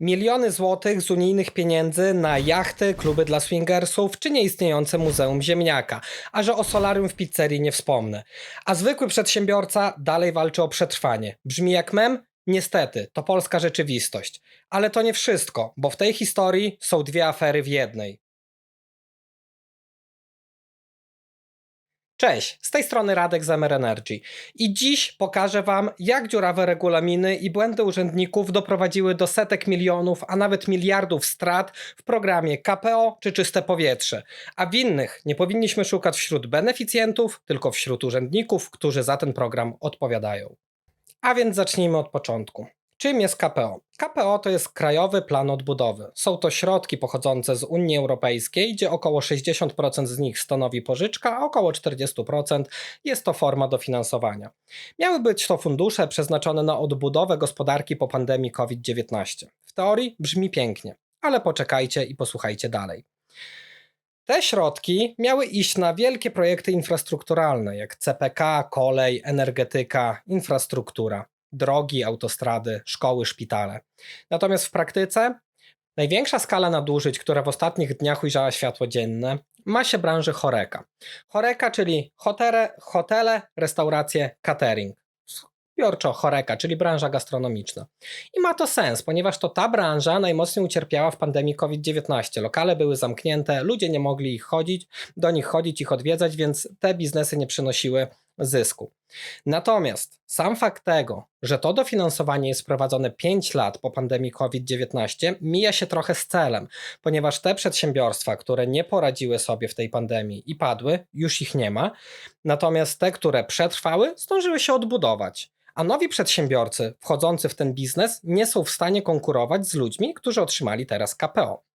Miliony złotych z unijnych pieniędzy na jachty, kluby dla swingersów czy nieistniejące Muzeum Ziemniaka, a że o solarium w pizzerii nie wspomnę. A zwykły przedsiębiorca dalej walczy o przetrwanie. Brzmi jak mem? Niestety, to polska rzeczywistość. Ale to nie wszystko, bo w tej historii są dwie afery w jednej. Cześć, z tej strony Radek z MR Energy i dziś pokażę Wam, jak dziurawe regulaminy i błędy urzędników doprowadziły do setek milionów, a nawet miliardów strat w programie KPO czy Czyste Powietrze. A winnych nie powinniśmy szukać wśród beneficjentów, tylko wśród urzędników, którzy za ten program odpowiadają. A więc zacznijmy od początku. Czym jest KPO? KPO to jest Krajowy Plan Odbudowy. Są to środki pochodzące z Unii Europejskiej, gdzie około 60% z nich stanowi pożyczka, a około 40% jest to forma dofinansowania. Miały być to fundusze przeznaczone na odbudowę gospodarki po pandemii COVID-19. W teorii brzmi pięknie, ale poczekajcie i posłuchajcie dalej. Te środki miały iść na wielkie projekty infrastrukturalne, jak CPK, kolej, energetyka, infrastruktura drogi, autostrady, szkoły, szpitale. Natomiast w praktyce największa skala nadużyć, która w ostatnich dniach ujrzała światło dzienne, ma się branży choreka. Choreka, czyli hotele, hotele restauracje, catering. Zbiorczo choreka, czyli branża gastronomiczna. I ma to sens, ponieważ to ta branża najmocniej ucierpiała w pandemii COVID-19. Lokale były zamknięte, ludzie nie mogli ich chodzić, do nich chodzić, ich odwiedzać, więc te biznesy nie przynosiły zysku. Natomiast sam fakt tego, że to dofinansowanie jest prowadzone 5 lat po pandemii COVID-19, mija się trochę z celem, ponieważ te przedsiębiorstwa, które nie poradziły sobie w tej pandemii i padły, już ich nie ma, natomiast te, które przetrwały, zdążyły się odbudować. A nowi przedsiębiorcy wchodzący w ten biznes nie są w stanie konkurować z ludźmi, którzy otrzymali teraz KPO.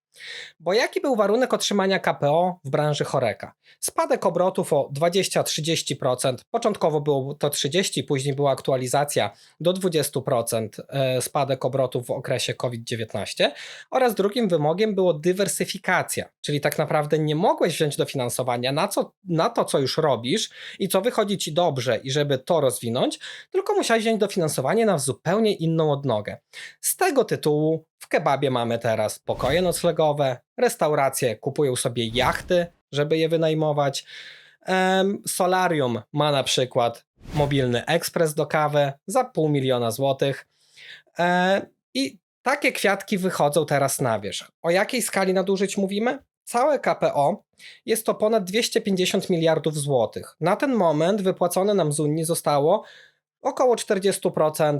Bo jaki był warunek otrzymania KPO w branży choreka? Spadek obrotów o 20-30%. Początkowo było to 30%, później była aktualizacja do 20% e, spadek obrotów w okresie COVID-19. Oraz drugim wymogiem było dywersyfikacja, czyli tak naprawdę nie mogłeś wziąć dofinansowania na, co, na to, co już robisz i co wychodzi ci dobrze, i żeby to rozwinąć, tylko musiałeś wziąć dofinansowanie na zupełnie inną odnogę. Z tego tytułu w kebabie mamy teraz pokoje noclegowe, restauracje kupują sobie jachty, żeby je wynajmować. Solarium ma na przykład mobilny ekspres do kawy za pół miliona złotych. E, I takie kwiatki wychodzą teraz na wierzch. O jakiej skali nadużyć mówimy? Całe KPO jest to ponad 250 miliardów złotych. Na ten moment wypłacone nam z Unii zostało około 40%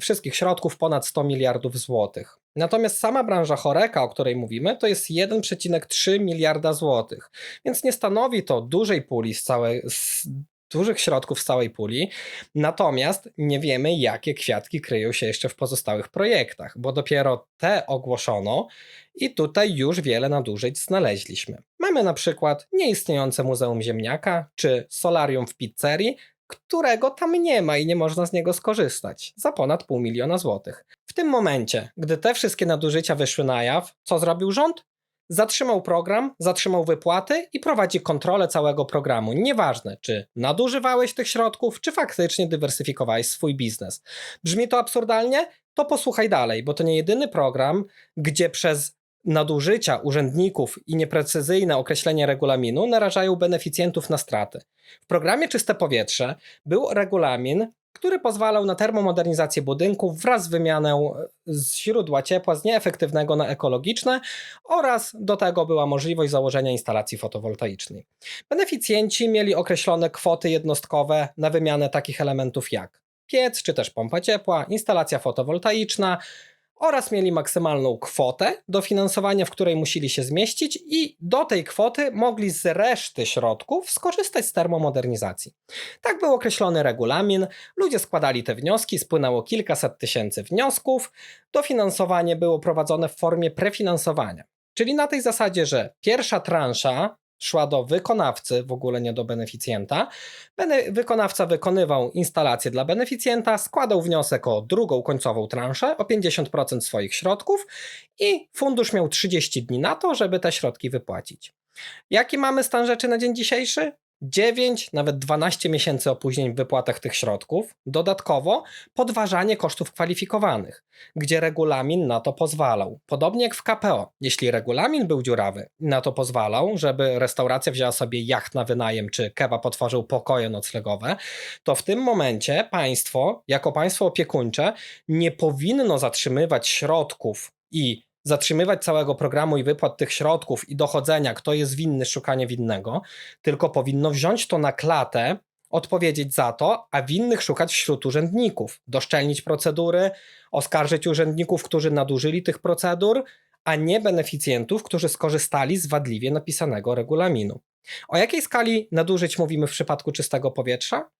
wszystkich środków, ponad 100 miliardów złotych. Natomiast sama branża choreka, o której mówimy, to jest 1,3 miliarda złotych, więc nie stanowi to dużej puli z całej, z dużych środków z całej puli, natomiast nie wiemy, jakie kwiatki kryją się jeszcze w pozostałych projektach, bo dopiero te ogłoszono i tutaj już wiele nadużyć znaleźliśmy. Mamy na przykład nieistniejące Muzeum Ziemniaka czy solarium w pizzerii, którego tam nie ma i nie można z niego skorzystać za ponad pół miliona złotych. W tym momencie, gdy te wszystkie nadużycia wyszły na jaw, co zrobił rząd? Zatrzymał program, zatrzymał wypłaty i prowadzi kontrolę całego programu. Nieważne, czy nadużywałeś tych środków, czy faktycznie dywersyfikowałeś swój biznes. Brzmi to absurdalnie? To posłuchaj dalej, bo to nie jedyny program, gdzie przez nadużycia urzędników i nieprecyzyjne określenie regulaminu narażają beneficjentów na straty. W programie Czyste Powietrze był regulamin, który pozwalał na termomodernizację budynków wraz z wymianę z źródła ciepła z nieefektywnego na ekologiczne oraz do tego była możliwość założenia instalacji fotowoltaicznej. Beneficjenci mieli określone kwoty jednostkowe na wymianę takich elementów jak piec czy też pompa ciepła, instalacja fotowoltaiczna, oraz mieli maksymalną kwotę dofinansowania, w której musieli się zmieścić i do tej kwoty mogli z reszty środków skorzystać z termomodernizacji. Tak był określony regulamin, ludzie składali te wnioski, spłynęło kilkaset tysięcy wniosków, dofinansowanie było prowadzone w formie prefinansowania. Czyli na tej zasadzie, że pierwsza transza szła do wykonawcy, w ogóle nie do beneficjenta. Bene wykonawca wykonywał instalację dla beneficjenta, składał wniosek o drugą końcową transzę, o 50% swoich środków i fundusz miał 30 dni na to, żeby te środki wypłacić. Jaki mamy stan rzeczy na dzień dzisiejszy? 9, nawet 12 miesięcy opóźnień w wypłatach tych środków. Dodatkowo podważanie kosztów kwalifikowanych, gdzie regulamin na to pozwalał. Podobnie jak w KPO. Jeśli regulamin był dziurawy na to pozwalał, żeby restauracja wzięła sobie jacht na wynajem, czy kebab otworzył pokoje noclegowe, to w tym momencie państwo, jako państwo opiekuńcze, nie powinno zatrzymywać środków i zatrzymywać całego programu i wypłat tych środków i dochodzenia, kto jest winny, szukanie winnego, tylko powinno wziąć to na klatę, odpowiedzieć za to, a winnych szukać wśród urzędników, doszczelnić procedury, oskarżyć urzędników, którzy nadużyli tych procedur, a nie beneficjentów, którzy skorzystali z wadliwie napisanego regulaminu. O jakiej skali nadużyć mówimy w przypadku czystego powietrza?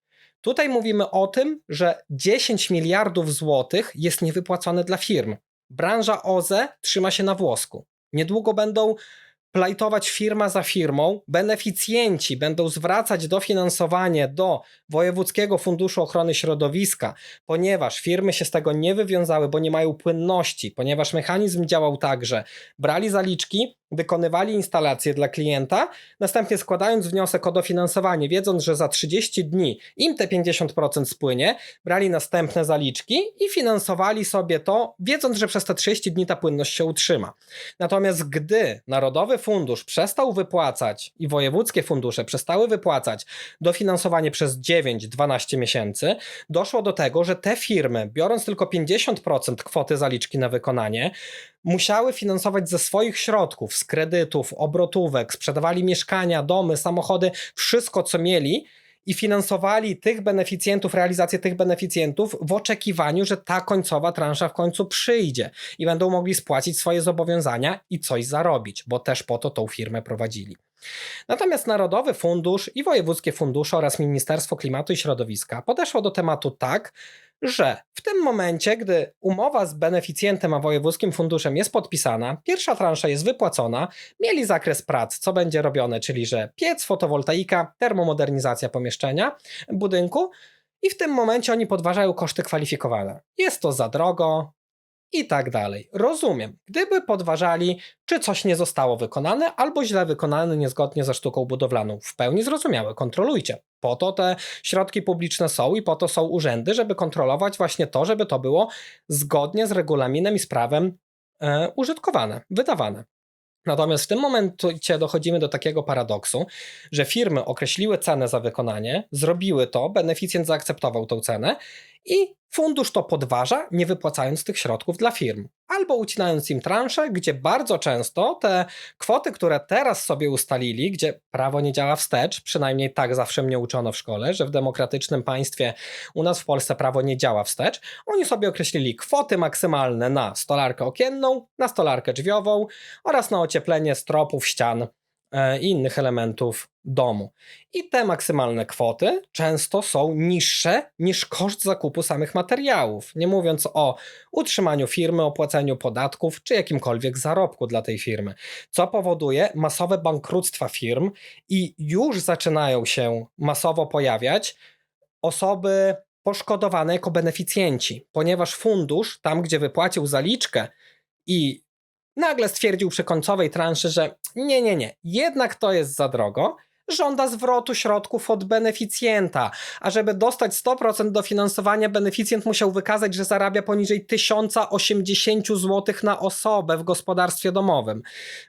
Tutaj mówimy o tym, że 10 miliardów złotych jest niewypłacone dla firm. Branża OZE trzyma się na włosku. Niedługo będą plajtować firma za firmą, beneficjenci będą zwracać dofinansowanie do Wojewódzkiego Funduszu Ochrony Środowiska, ponieważ firmy się z tego nie wywiązały, bo nie mają płynności, ponieważ mechanizm działał tak, że brali zaliczki, wykonywali instalacje dla klienta, następnie składając wniosek o dofinansowanie, wiedząc, że za 30 dni im te 50% spłynie, brali następne zaliczki i finansowali sobie to, wiedząc, że przez te 30 dni ta płynność się utrzyma. Natomiast gdy Narodowy Fundusz przestał wypłacać i wojewódzkie fundusze przestały wypłacać dofinansowanie przez 9-12 miesięcy, doszło do tego, że te firmy, biorąc tylko 50% kwoty zaliczki na wykonanie, musiały finansować ze swoich środków, z kredytów, obrotówek, sprzedawali mieszkania, domy, samochody, wszystko co mieli i finansowali tych beneficjentów, realizację tych beneficjentów w oczekiwaniu, że ta końcowa transza w końcu przyjdzie i będą mogli spłacić swoje zobowiązania i coś zarobić, bo też po to tą firmę prowadzili. Natomiast Narodowy Fundusz i wojewódzkie fundusze oraz Ministerstwo Klimatu i Środowiska podeszło do tematu tak, że w tym momencie, gdy umowa z beneficjentem a wojewódzkim funduszem jest podpisana, pierwsza transza jest wypłacona, mieli zakres prac, co będzie robione, czyli że piec, fotowoltaika, termomodernizacja pomieszczenia, budynku i w tym momencie oni podważają koszty kwalifikowane. Jest to za drogo, i tak dalej. Rozumiem, gdyby podważali, czy coś nie zostało wykonane, albo źle wykonane niezgodnie ze sztuką budowlaną. W pełni zrozumiałe, kontrolujcie. Po to te środki publiczne są i po to są urzędy, żeby kontrolować właśnie to, żeby to było zgodnie z regulaminem i z prawem e, użytkowane, wydawane. Natomiast w tym momencie dochodzimy do takiego paradoksu, że firmy określiły cenę za wykonanie, zrobiły to, beneficjent zaakceptował tą cenę i fundusz to podważa, nie wypłacając tych środków dla firm. Albo ucinając im transze, gdzie bardzo często te kwoty, które teraz sobie ustalili, gdzie prawo nie działa wstecz, przynajmniej tak zawsze mnie uczono w szkole, że w demokratycznym państwie u nas w Polsce prawo nie działa wstecz, oni sobie określili kwoty maksymalne na stolarkę okienną, na stolarkę drzwiową oraz na ocieplenie stropów, ścian i innych elementów domu. I te maksymalne kwoty często są niższe niż koszt zakupu samych materiałów, nie mówiąc o utrzymaniu firmy, opłaceniu podatków czy jakimkolwiek zarobku dla tej firmy, co powoduje masowe bankructwa firm i już zaczynają się masowo pojawiać osoby poszkodowane jako beneficjenci, ponieważ fundusz, tam gdzie wypłacił zaliczkę i nagle stwierdził przy końcowej transzy, że nie, nie, nie, jednak to jest za drogo żąda zwrotu środków od beneficjenta. A żeby dostać 100% dofinansowania, beneficjent musiał wykazać, że zarabia poniżej 1080 zł na osobę w gospodarstwie domowym.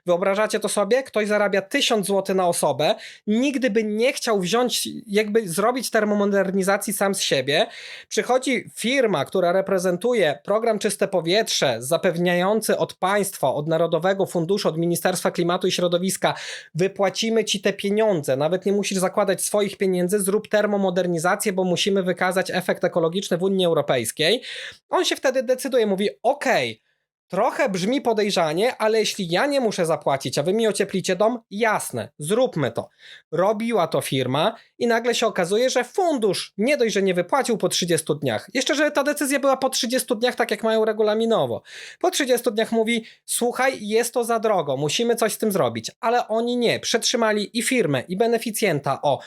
Wyobrażacie to sobie? Ktoś zarabia 1000 zł na osobę, nigdy by nie chciał wziąć, jakby zrobić termomodernizacji sam z siebie. Przychodzi firma, która reprezentuje program Czyste Powietrze, zapewniający od państwa, od Narodowego Funduszu, od Ministerstwa Klimatu i Środowiska, wypłacimy ci te pieniądze nawet nie musisz zakładać swoich pieniędzy, zrób termomodernizację, bo musimy wykazać efekt ekologiczny w Unii Europejskiej. On się wtedy decyduje, mówi: OK, Trochę brzmi podejrzanie, ale jeśli ja nie muszę zapłacić, a wy mi ocieplicie dom, jasne, zróbmy to. Robiła to firma i nagle się okazuje, że fundusz nie dość, że nie wypłacił po 30 dniach, jeszcze, że ta decyzja była po 30 dniach, tak jak mają regulaminowo. Po 30 dniach mówi: Słuchaj, jest to za drogo, musimy coś z tym zrobić, ale oni nie. Przetrzymali i firmę, i beneficjenta o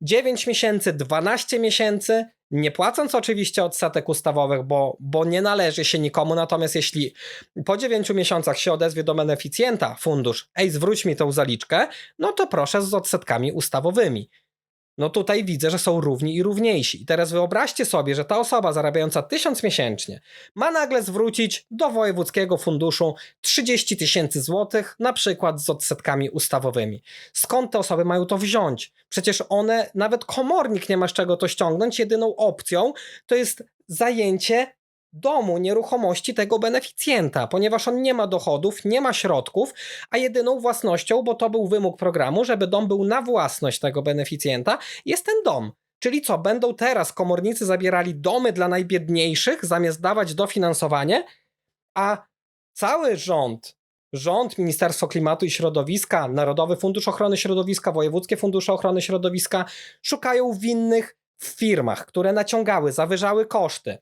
9 miesięcy, 12 miesięcy, nie płacąc oczywiście odsetek ustawowych, bo, bo nie należy się nikomu, natomiast jeśli po 9 miesiącach się odezwie do beneficjenta fundusz, ej, zwróć mi tą zaliczkę, no to proszę z odsetkami ustawowymi. No tutaj widzę, że są równi i równiejsi. I teraz wyobraźcie sobie, że ta osoba zarabiająca 1000 miesięcznie ma nagle zwrócić do wojewódzkiego funduszu 30 tysięcy złotych, na przykład z odsetkami ustawowymi. Skąd te osoby mają to wziąć? Przecież one, nawet komornik nie ma z czego to ściągnąć. Jedyną opcją to jest zajęcie domu, nieruchomości tego beneficjenta, ponieważ on nie ma dochodów, nie ma środków, a jedyną własnością, bo to był wymóg programu, żeby dom był na własność tego beneficjenta, jest ten dom. Czyli co, będą teraz komornicy zabierali domy dla najbiedniejszych, zamiast dawać dofinansowanie, a cały rząd, rząd, Ministerstwo Klimatu i Środowiska, Narodowy Fundusz Ochrony Środowiska, Wojewódzkie Fundusze Ochrony Środowiska szukają winnych w firmach, które naciągały, zawyżały koszty.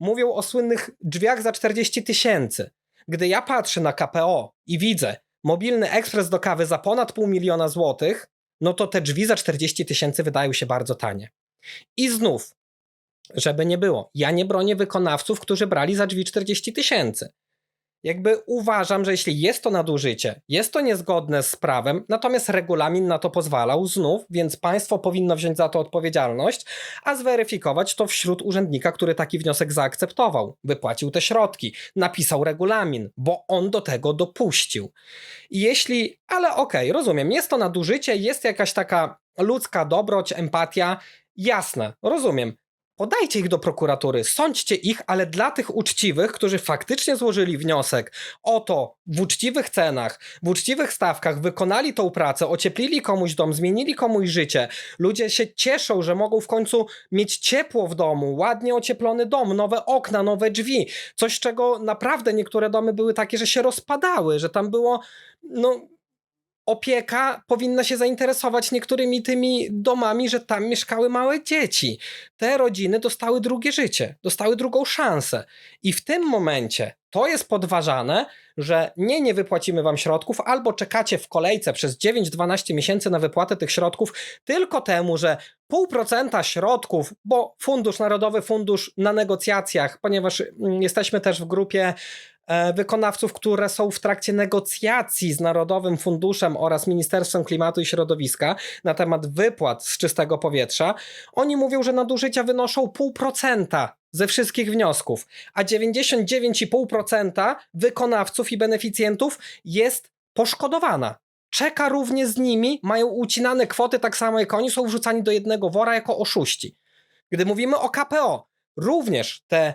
Mówią o słynnych drzwiach za 40 tysięcy. Gdy ja patrzę na KPO i widzę mobilny ekspres do kawy za ponad pół miliona złotych, no to te drzwi za 40 tysięcy wydają się bardzo tanie. I znów, żeby nie było, ja nie bronię wykonawców, którzy brali za drzwi 40 tysięcy. Jakby uważam, że jeśli jest to nadużycie, jest to niezgodne z prawem, natomiast regulamin na to pozwalał znów, więc państwo powinno wziąć za to odpowiedzialność, a zweryfikować to wśród urzędnika, który taki wniosek zaakceptował, wypłacił te środki, napisał regulamin, bo on do tego dopuścił. Jeśli, ale okej, rozumiem, jest to nadużycie, jest jakaś taka ludzka dobroć, empatia, jasne, rozumiem. Podajcie ich do prokuratury, sądźcie ich, ale dla tych uczciwych, którzy faktycznie złożyli wniosek o to w uczciwych cenach, w uczciwych stawkach, wykonali tą pracę, ocieplili komuś dom, zmienili komuś życie. Ludzie się cieszą, że mogą w końcu mieć ciepło w domu, ładnie ocieplony dom, nowe okna, nowe drzwi. Coś, czego naprawdę niektóre domy były takie, że się rozpadały, że tam było, no opieka powinna się zainteresować niektórymi tymi domami, że tam mieszkały małe dzieci. Te rodziny dostały drugie życie, dostały drugą szansę. I w tym momencie to jest podważane, że nie, nie wypłacimy wam środków, albo czekacie w kolejce przez 9-12 miesięcy na wypłatę tych środków, tylko temu, że pół procenta środków, bo Fundusz Narodowy, Fundusz na negocjacjach, ponieważ mm, jesteśmy też w grupie wykonawców, które są w trakcie negocjacji z Narodowym Funduszem oraz Ministerstwem Klimatu i Środowiska na temat wypłat z czystego powietrza, oni mówią, że nadużycia wynoszą pół procenta ze wszystkich wniosków, a 99,5% wykonawców i beneficjentów jest poszkodowana. Czeka równie z nimi, mają ucinane kwoty tak samo jak oni, są wrzucani do jednego wora jako oszuści. Gdy mówimy o KPO, również te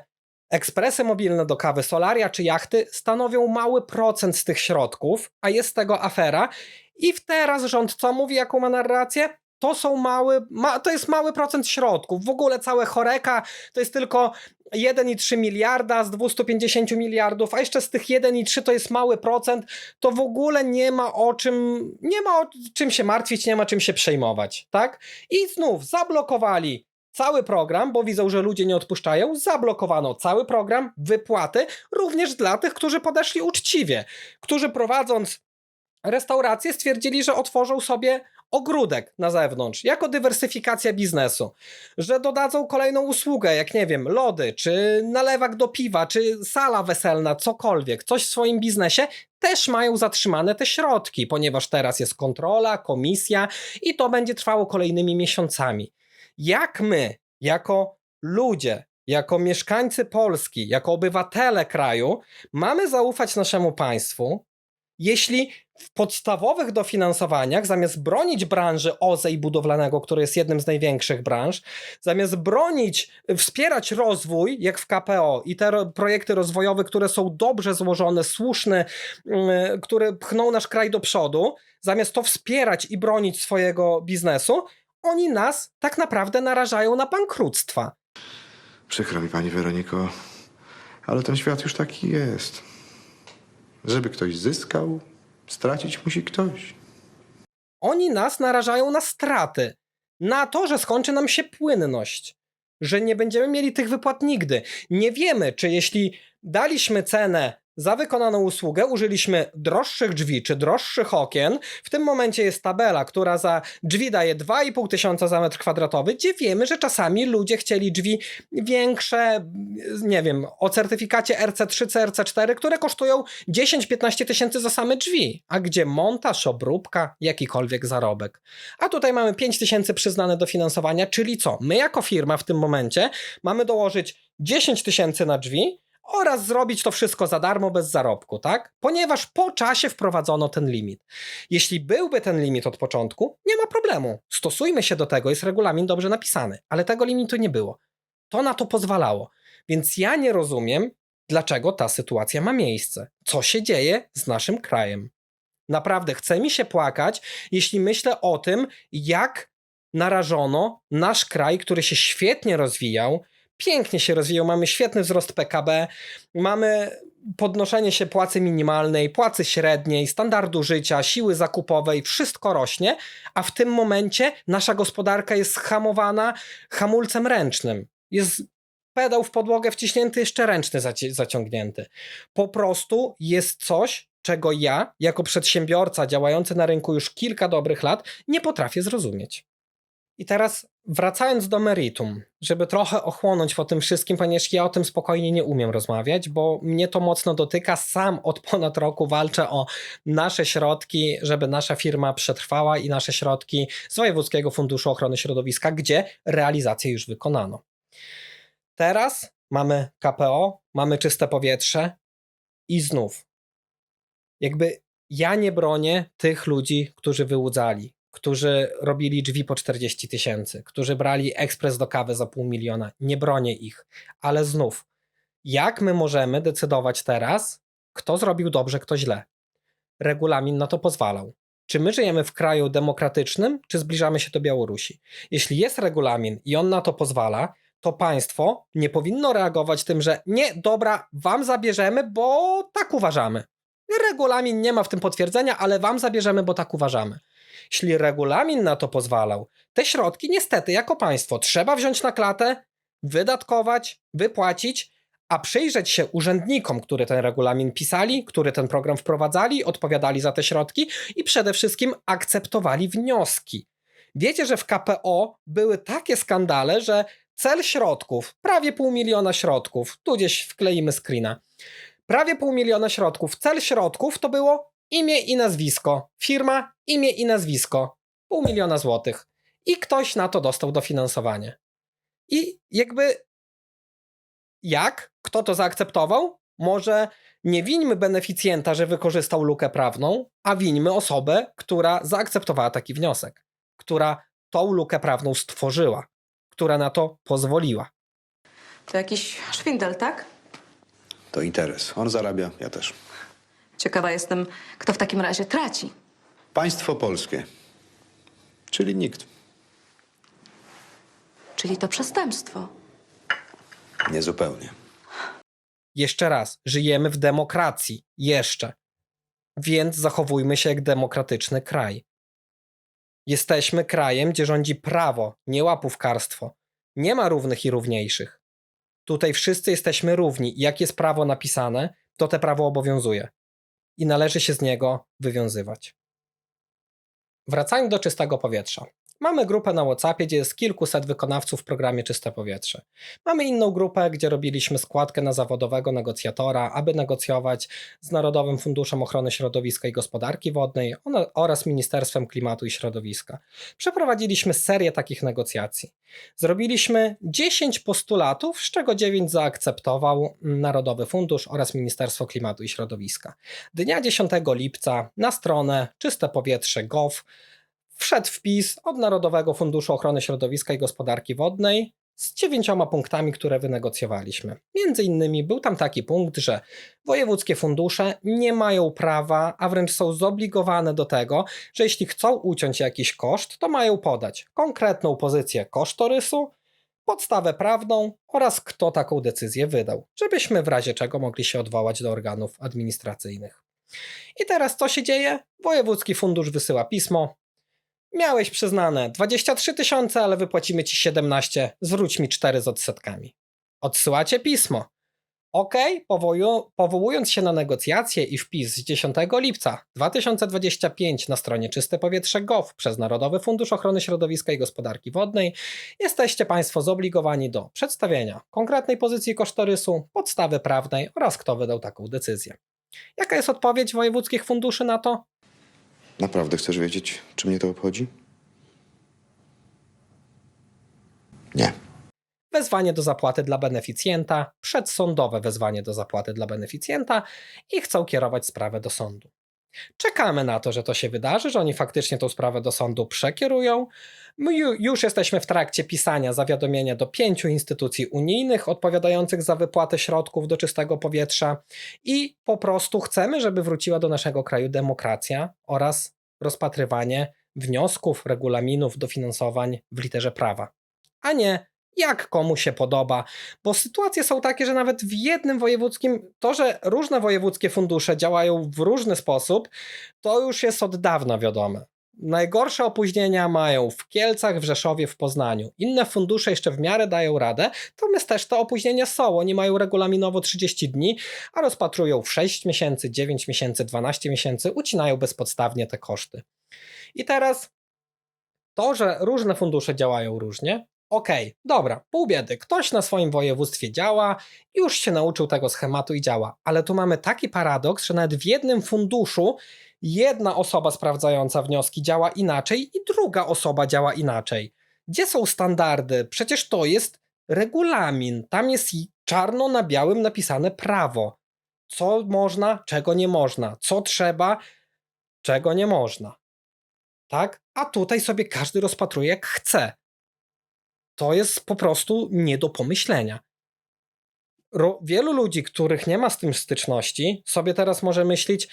ekspresy mobilne do kawy, solaria czy jachty stanowią mały procent z tych środków, a jest z tego afera. I teraz rząd co mówi, jaką ma narrację? To są mały, ma, to jest mały procent środków. W ogóle całe choreka to jest tylko 1,3 miliarda z 250 miliardów, a jeszcze z tych 1,3 to jest mały procent, to w ogóle nie ma o czym, nie ma o czym się martwić, nie ma czym się przejmować, tak? I znów zablokowali cały program, bo widzą, że ludzie nie odpuszczają, zablokowano cały program, wypłaty, również dla tych, którzy podeszli uczciwie, którzy prowadząc restauracje stwierdzili, że otworzą sobie ogródek na zewnątrz, jako dywersyfikacja biznesu, że dodadzą kolejną usługę, jak nie wiem, lody, czy nalewak do piwa, czy sala weselna, cokolwiek, coś w swoim biznesie, też mają zatrzymane te środki, ponieważ teraz jest kontrola, komisja i to będzie trwało kolejnymi miesiącami. Jak my, jako ludzie, jako mieszkańcy Polski, jako obywatele kraju, mamy zaufać naszemu państwu, jeśli w podstawowych dofinansowaniach, zamiast bronić branży OZE i budowlanego, który jest jednym z największych branż, zamiast bronić, wspierać rozwój, jak w KPO i te ro projekty rozwojowe, które są dobrze złożone, słuszne, yy, które pchną nasz kraj do przodu, zamiast to wspierać i bronić swojego biznesu, oni nas tak naprawdę narażają na bankructwa. Przykro mi, pani Weroniko, ale ten świat już taki jest. Żeby ktoś zyskał, stracić musi ktoś. Oni nas narażają na straty, na to, że skończy nam się płynność, że nie będziemy mieli tych wypłat nigdy. Nie wiemy, czy jeśli daliśmy cenę za wykonaną usługę użyliśmy droższych drzwi czy droższych okien. W tym momencie jest tabela, która za drzwi daje 2,5 tysiąca za metr kwadratowy, gdzie wiemy, że czasami ludzie chcieli drzwi większe, nie wiem, o certyfikacie RC3 czy RC4, które kosztują 10-15 tysięcy za same drzwi, a gdzie montaż, obróbka, jakikolwiek zarobek. A tutaj mamy 5 tysięcy przyznane dofinansowania, czyli co? My jako firma w tym momencie mamy dołożyć 10 tysięcy na drzwi oraz zrobić to wszystko za darmo, bez zarobku, tak? Ponieważ po czasie wprowadzono ten limit. Jeśli byłby ten limit od początku, nie ma problemu. Stosujmy się do tego, jest regulamin dobrze napisany, ale tego limitu nie było. To na to pozwalało. Więc ja nie rozumiem, dlaczego ta sytuacja ma miejsce. Co się dzieje z naszym krajem? Naprawdę chce mi się płakać, jeśli myślę o tym, jak narażono nasz kraj, który się świetnie rozwijał, pięknie się rozwijał, mamy świetny wzrost PKB, mamy podnoszenie się płacy minimalnej, płacy średniej, standardu życia, siły zakupowej, wszystko rośnie, a w tym momencie nasza gospodarka jest hamowana hamulcem ręcznym. Jest pedał w podłogę wciśnięty, jeszcze ręczny zaci- zaciągnięty. Po prostu jest coś, czego ja, jako przedsiębiorca działający na rynku już kilka dobrych lat, nie potrafię zrozumieć. I teraz wracając do meritum, żeby trochę ochłonąć po tym wszystkim, ponieważ ja o tym spokojnie nie umiem rozmawiać, bo mnie to mocno dotyka. Sam od ponad roku walczę o nasze środki, żeby nasza firma przetrwała i nasze środki z Wojewódzkiego Funduszu Ochrony Środowiska, gdzie realizację już wykonano. Teraz mamy KPO, mamy czyste powietrze i znów jakby ja nie bronię tych ludzi, którzy wyłudzali, którzy robili drzwi po 40 tysięcy, którzy brali ekspres do kawy za pół miliona. Nie bronię ich, ale znów, jak my możemy decydować teraz, kto zrobił dobrze, kto źle? Regulamin na to pozwalał. Czy my żyjemy w kraju demokratycznym, czy zbliżamy się do Białorusi? Jeśli jest regulamin i on na to pozwala, to państwo nie powinno reagować tym, że nie, dobra, wam zabierzemy, bo tak uważamy. Regulamin nie ma w tym potwierdzenia, ale wam zabierzemy, bo tak uważamy. Jeśli regulamin na to pozwalał, te środki niestety jako państwo trzeba wziąć na klatę, wydatkować, wypłacić, a przyjrzeć się urzędnikom, który ten regulamin pisali, który ten program wprowadzali, odpowiadali za te środki i przede wszystkim akceptowali wnioski. Wiecie, że w KPO były takie skandale, że cel środków, prawie pół miliona środków, tu gdzieś wkleimy screena, prawie pół miliona środków. Cel środków to było imię i nazwisko. Firma, imię i nazwisko. Pół miliona złotych. I ktoś na to dostał dofinansowanie. I jakby jak? Kto to zaakceptował? Może nie wińmy beneficjenta, że wykorzystał lukę prawną, a wińmy osobę, która zaakceptowała taki wniosek, która tą lukę prawną stworzyła, która na to pozwoliła. To jakiś szwindel, tak? To interes. On zarabia, ja też. Ciekawa jestem, kto w takim razie traci. Państwo polskie. Czyli nikt. Czyli to przestępstwo. Niezupełnie. Jeszcze raz, żyjemy w demokracji. Jeszcze. Więc zachowujmy się jak demokratyczny kraj. Jesteśmy krajem, gdzie rządzi prawo, nie łapówkarstwo. Nie ma równych i równiejszych. Tutaj wszyscy jesteśmy równi. Jak jest prawo napisane, to te prawo obowiązuje. I należy się z niego wywiązywać. Wracając do czystego powietrza. Mamy grupę na WhatsAppie, gdzie jest kilkuset wykonawców w programie Czyste Powietrze. Mamy inną grupę, gdzie robiliśmy składkę na zawodowego negocjatora, aby negocjować z Narodowym Funduszem Ochrony Środowiska i Gospodarki Wodnej oraz Ministerstwem Klimatu i Środowiska. Przeprowadziliśmy serię takich negocjacji. Zrobiliśmy 10 postulatów, z czego 9 zaakceptował Narodowy Fundusz oraz Ministerstwo Klimatu i Środowiska. Dnia 10 lipca na stronę czystepowietrze.gov wszedł wpis od Narodowego Funduszu Ochrony Środowiska i Gospodarki Wodnej z dziewięcioma punktami, które wynegocjowaliśmy. Między innymi był tam taki punkt, że wojewódzkie fundusze nie mają prawa, a wręcz są zobligowane do tego, że jeśli chcą uciąć jakiś koszt, to mają podać konkretną pozycję kosztorysu, podstawę prawną oraz kto taką decyzję wydał, żebyśmy w razie czego mogli się odwołać do organów administracyjnych. I teraz co się dzieje? Wojewódzki fundusz wysyła pismo. Miałeś przyznane 23 tysiące, ale wypłacimy ci 17, zwróć mi 4 z odsetkami. Odsyłacie pismo. OK, powoju, powołując się na negocjacje i wpis z 10 lipca 2025 na stronie czystePowietrze.gov przez Narodowy Fundusz Ochrony Środowiska i Gospodarki Wodnej, jesteście Państwo zobligowani do przedstawienia konkretnej pozycji kosztorysu, podstawy prawnej oraz kto wydał taką decyzję. Jaka jest odpowiedź wojewódzkich funduszy na to? Naprawdę chcesz wiedzieć, czy mnie to obchodzi? Nie. wezwanie do zapłaty dla beneficjenta, przedsądowe wezwanie do zapłaty dla beneficjenta i chcą kierować sprawę do sądu. Czekamy na to, że to się wydarzy, że oni faktycznie tą sprawę do sądu przekierują. My ju- już jesteśmy w trakcie pisania zawiadomienia do pięciu instytucji unijnych odpowiadających za wypłatę środków do czystego powietrza i po prostu chcemy, żeby wróciła do naszego kraju demokracja oraz rozpatrywanie wniosków, regulaminów, dofinansowań w literze prawa, a nie jak komu się podoba, bo sytuacje są takie, że nawet w jednym wojewódzkim, to, że różne wojewódzkie fundusze działają w różny sposób, to już jest od dawna wiadome. Najgorsze opóźnienia mają w Kielcach, w Rzeszowie, w Poznaniu. Inne fundusze jeszcze w miarę dają radę, natomiast też te opóźnienia są. Oni mają regulaminowo 30 dni, a rozpatrują w 6 miesięcy, 9 miesięcy, 12 miesięcy, ucinają bezpodstawnie te koszty. I teraz to, że różne fundusze działają różnie, okej, dobra, pół biedy, ktoś na swoim województwie działa, już się nauczył tego schematu i działa, ale tu mamy taki paradoks, że nawet w jednym funduszu jedna osoba sprawdzająca wnioski działa inaczej i druga osoba działa inaczej. Gdzie są standardy? Przecież to jest regulamin, tam jest czarno na białym napisane prawo. Co można, czego nie można, co trzeba, czego nie można. Tak? A tutaj sobie każdy rozpatruje jak chce. To jest po prostu nie do pomyślenia. Ro, wielu ludzi, których nie ma z tym styczności, sobie teraz może myśleć,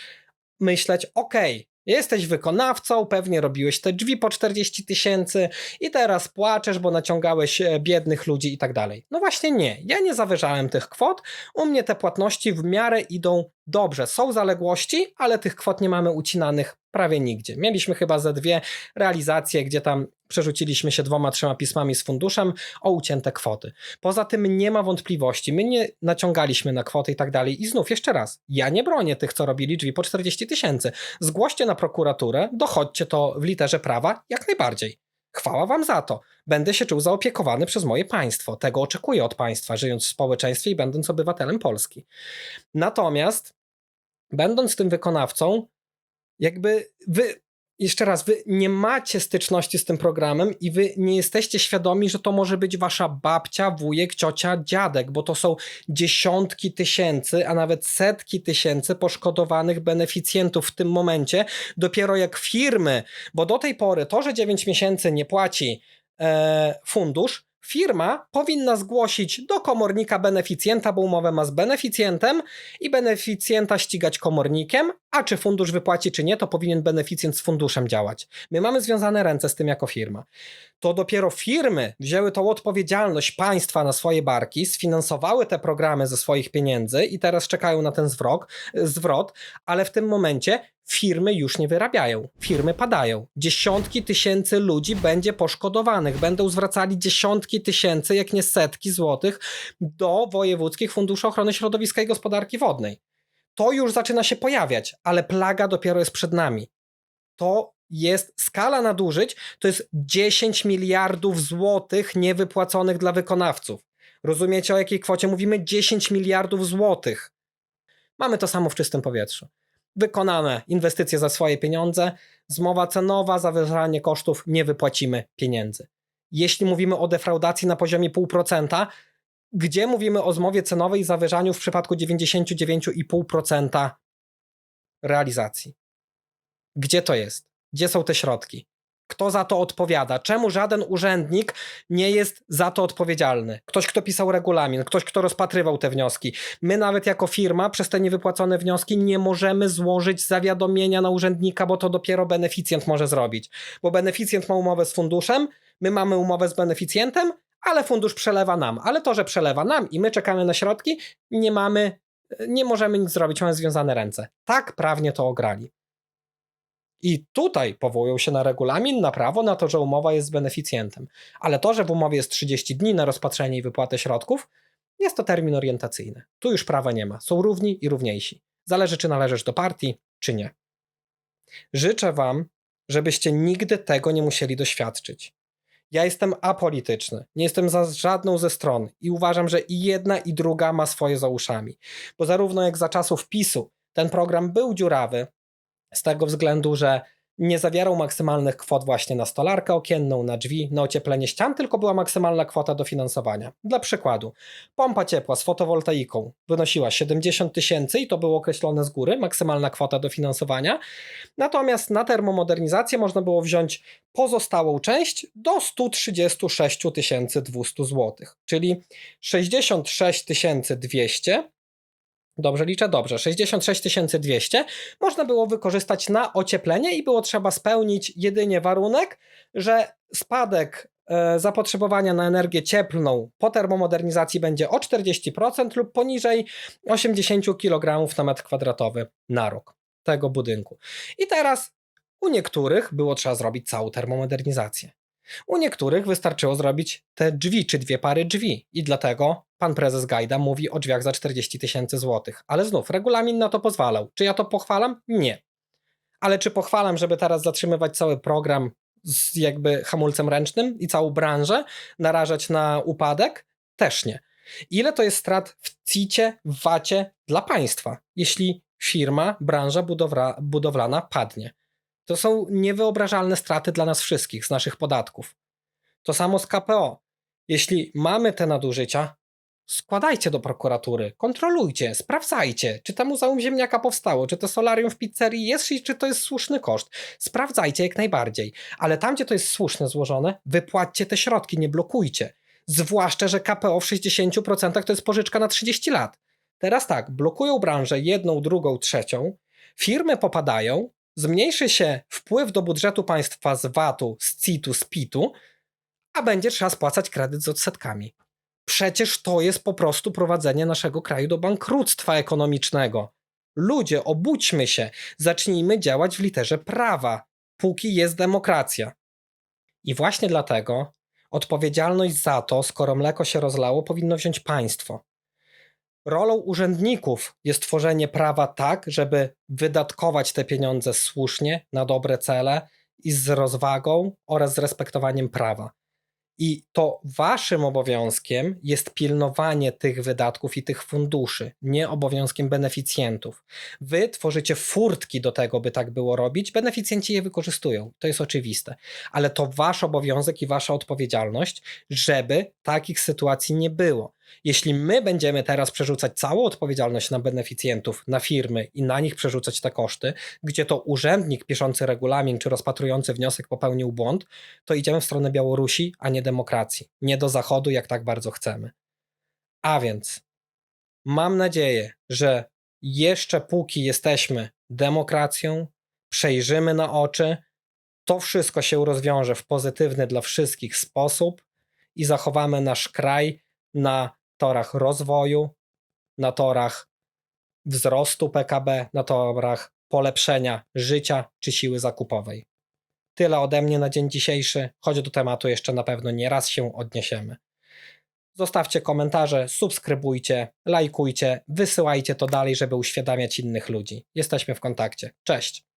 myśleć, okej, jesteś wykonawcą, pewnie robiłeś te drzwi po 40 tysięcy i teraz płaczesz, bo naciągałeś e, biednych ludzi i tak dalej. No właśnie nie, ja nie zawyżałem tych kwot, u mnie te płatności w miarę idą dobrze. Są zaległości, ale tych kwot nie mamy ucinanych prawie nigdzie. Mieliśmy chyba ze dwie realizacje, gdzie tam przerzuciliśmy się dwoma, trzema pismami z funduszem o ucięte kwoty. Poza tym nie ma wątpliwości, my nie naciągaliśmy na kwoty i tak dalej. I znów jeszcze raz, ja nie bronię tych, co robili drzwi po 40 tysięcy. Zgłoście na prokuraturę, dochodźcie to w literze prawa jak najbardziej. Chwała wam za to. Będę się czuł zaopiekowany przez moje państwo. Tego oczekuję od państwa, żyjąc w społeczeństwie i będąc obywatelem Polski. Natomiast, będąc tym wykonawcą, jakby wy, jeszcze raz, wy nie macie styczności z tym programem i wy nie jesteście świadomi, że to może być wasza babcia, wujek, ciocia, dziadek, bo to są dziesiątki tysięcy, a nawet setki tysięcy poszkodowanych beneficjentów w tym momencie. Dopiero jak firmy, bo do tej pory to, że 9 miesięcy nie płaci e, fundusz, firma powinna zgłosić do komornika beneficjenta, bo umowę ma z beneficjentem i beneficjenta ścigać komornikiem, a czy fundusz wypłaci, czy nie, to powinien beneficjent z funduszem działać. My mamy związane ręce z tym jako firma. To dopiero firmy wzięły tą odpowiedzialność państwa na swoje barki, sfinansowały te programy ze swoich pieniędzy i teraz czekają na ten zwrot, zwrot, ale w tym momencie firmy już nie wyrabiają. Firmy padają. Dziesiątki tysięcy ludzi będzie poszkodowanych. Będą zwracali dziesiątki tysięcy, jak nie setki złotych do wojewódzkich funduszy ochrony środowiska i gospodarki wodnej. To już zaczyna się pojawiać, ale plaga dopiero jest przed nami. To jest skala nadużyć, to jest 10 miliardów złotych niewypłaconych dla wykonawców. Rozumiecie o jakiej kwocie mówimy? 10 miliardów złotych. Mamy to samo w czystym powietrzu wykonane inwestycje za swoje pieniądze, zmowa cenowa, zawyżanie kosztów, nie wypłacimy pieniędzy. Jeśli mówimy o defraudacji na poziomie 0,5%, gdzie mówimy o zmowie cenowej i zawyżaniu w przypadku 99,5% realizacji? Gdzie to jest? Gdzie są te środki? Kto za to odpowiada? Czemu żaden urzędnik nie jest za to odpowiedzialny? Ktoś, kto pisał regulamin, ktoś, kto rozpatrywał te wnioski. My nawet jako firma przez te niewypłacone wnioski nie możemy złożyć zawiadomienia na urzędnika, bo to dopiero beneficjent może zrobić. Bo beneficjent ma umowę z funduszem, my mamy umowę z beneficjentem, ale fundusz przelewa nam. Ale to, że przelewa nam i my czekamy na środki, nie mamy, nie możemy nic zrobić, mamy związane ręce. Tak prawnie to ograli. I tutaj powołują się na regulamin, na prawo, na to, że umowa jest z beneficjentem. Ale to, że w umowie jest 30 dni na rozpatrzenie i wypłatę środków, Jest to termin orientacyjny. Tu już prawa nie ma. Są równi i równiejsi. Zależy, czy należysz do partii, czy nie. Życzę Wam, żebyście nigdy tego nie musieli doświadczyć. Ja jestem apolityczny, nie jestem za żadną ze stron i uważam, że i jedna, i druga ma swoje za uszami. Bo zarówno jak za czasów PiSu ten program był dziurawy, z tego względu, że nie zawierał maksymalnych kwot właśnie na stolarkę okienną, na drzwi, na ocieplenie ścian, tylko była maksymalna kwota dofinansowania. Dla przykładu, pompa ciepła z fotowoltaiką wynosiła 70 tysięcy i to było określone z góry, maksymalna kwota dofinansowania. Natomiast na termomodernizację można było wziąć pozostałą część do 136 200 zł, czyli 66 200 Dobrze liczę? Dobrze. 66 200 można było wykorzystać na ocieplenie i było trzeba spełnić jedynie warunek, że spadek e, zapotrzebowania na energię cieplną po termomodernizacji będzie o 40% lub poniżej 80 kg na metr kwadratowy na rok tego budynku. I teraz u niektórych było trzeba zrobić całą termomodernizację. U niektórych wystarczyło zrobić te drzwi czy dwie pary drzwi i dlatego pan prezes Gajda mówi o drzwiach za 40 tysięcy złotych. Ale znów, regulamin na to pozwalał. Czy ja to pochwalam? Nie. Ale czy pochwalam, żeby teraz zatrzymywać cały program z jakby hamulcem ręcznym i całą branżę narażać na upadek? Też nie. Ile to jest strat w CIT-cie, w VAT-cie dla państwa, jeśli firma, branża budowla, budowlana padnie? To są niewyobrażalne straty dla nas wszystkich z naszych podatków. To samo z KPO. Jeśli mamy te nadużycia, składajcie do prokuratury, kontrolujcie, sprawdzajcie, czy to Muzeum Ziemniaka powstało, czy to solarium w pizzerii jest i czy to jest słuszny koszt. Sprawdzajcie jak najbardziej, ale tam, gdzie to jest słusznie złożone, wypłaćcie te środki, nie blokujcie. Zwłaszcza, że KPO w 60% to jest pożyczka na 30 lat. Teraz tak, blokują branżę jedną, drugą, trzecią, firmy popadają, zmniejszy się wpływ do budżetu państwa z VAT-u, z CIT-u, z PIT-u, a będzie trzeba spłacać kredyt z odsetkami. Przecież to jest po prostu prowadzenie naszego kraju do bankructwa ekonomicznego. Ludzie, obudźmy się, zacznijmy działać w literze prawa, póki jest demokracja. I właśnie dlatego odpowiedzialność za to, skoro mleko się rozlało, powinno wziąć państwo. Rolą urzędników jest tworzenie prawa tak, żeby wydatkować te pieniądze słusznie, na dobre cele i z rozwagą oraz z respektowaniem prawa. I to waszym obowiązkiem jest pilnowanie tych wydatków i tych funduszy, nie obowiązkiem beneficjentów. Wy tworzycie furtki do tego, by tak było robić, beneficjenci je wykorzystują, to jest oczywiste, ale to wasz obowiązek i wasza odpowiedzialność, żeby takich sytuacji nie było. Jeśli my będziemy teraz przerzucać całą odpowiedzialność na beneficjentów, na firmy i na nich przerzucać te koszty, gdzie to urzędnik piszący regulamin czy rozpatrujący wniosek popełnił błąd, to idziemy w stronę Białorusi, a nie demokracji. Nie do Zachodu, jak tak bardzo chcemy. A więc mam nadzieję, że jeszcze póki jesteśmy demokracją, przejrzymy na oczy, to wszystko się rozwiąże w pozytywny dla wszystkich sposób i zachowamy nasz kraj na torach rozwoju, na torach wzrostu PKB, na torach polepszenia życia czy siły zakupowej. Tyle ode mnie na dzień dzisiejszy, choć do tematu jeszcze na pewno nie raz się odniesiemy. Zostawcie komentarze, subskrybujcie, lajkujcie, wysyłajcie to dalej, żeby uświadamiać innych ludzi. Jesteśmy w kontakcie. Cześć!